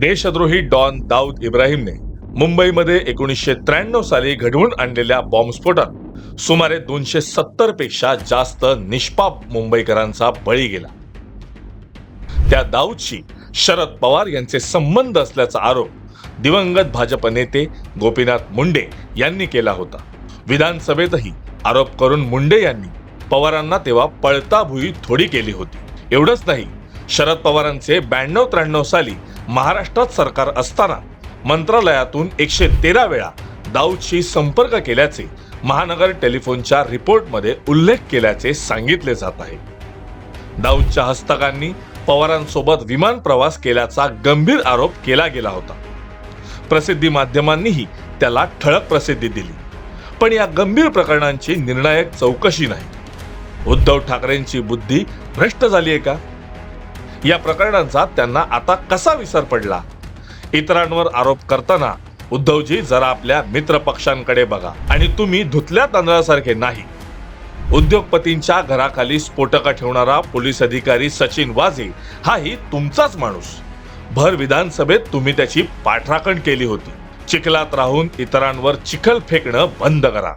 देशद्रोही डॉन दाऊद इब्राहिमने मुंबईमध्ये एकोणीसशे त्र्याण्णव साली घडवून आणलेल्या बॉम्बस्फोटात सुमारे दोनशे सत्तरपेक्षा जास्त निष्पाप मुंबईकरांचा बळी गेला. त्या दाऊदशी शरद पवार यांचे संबंध असल्याचा आरोप दिवंगत भाजप नेते गोपीनाथ मुंडे यांनी केला होता. विधानसभेतही आरोप करून मुंडे यांनी पवारांना तेव्हा पळताभुई थोडी केली होती. एवढंच नाही शरद पवारांचे ब्याण्णव त्र्याण्णव साली महाराष्ट्रात सरकार असताना मंत्रालयातून एकशे तेरा वेळा दाऊदशी संपर्क केल्याचे महानगर टेलिफोनच्या रिपोर्टमध्ये उल्लेख केल्याचे सांगितले जात आहे. दाऊदच्या हस्तकांनी पवारांसोबत विमान प्रवास केल्याचा गंभीर आरोप केला गेला होता. प्रसिद्धी माध्यमांनीही त्याला ठळक प्रसिद्धी दिली. पण या गंभीर प्रकरणांची निर्णायक चौकशी नाही. उद्धव ठाकरेंची बुद्धी भ्रष्ट झाली आहे का? या प्रकरणांचा त्यांना आता कसा विसर पडला? इतरांवर आरोप करताना उद्धवजी जरा आपल्या मित्र पक्षांकडे बघा. आणि तुम्ही धुतल्या तांदळासारखे नाही. उद्योगपतींच्या घराखाली स्फोटका ठेवणारा पोलीस अधिकारी सचिन वाझे हाही तुमचाच माणूस. भर विधानसभेत तुम्ही त्याची पाठराखण केली होती. चिखलात राहून इतरांवर चिखल फेकणं बंद करा.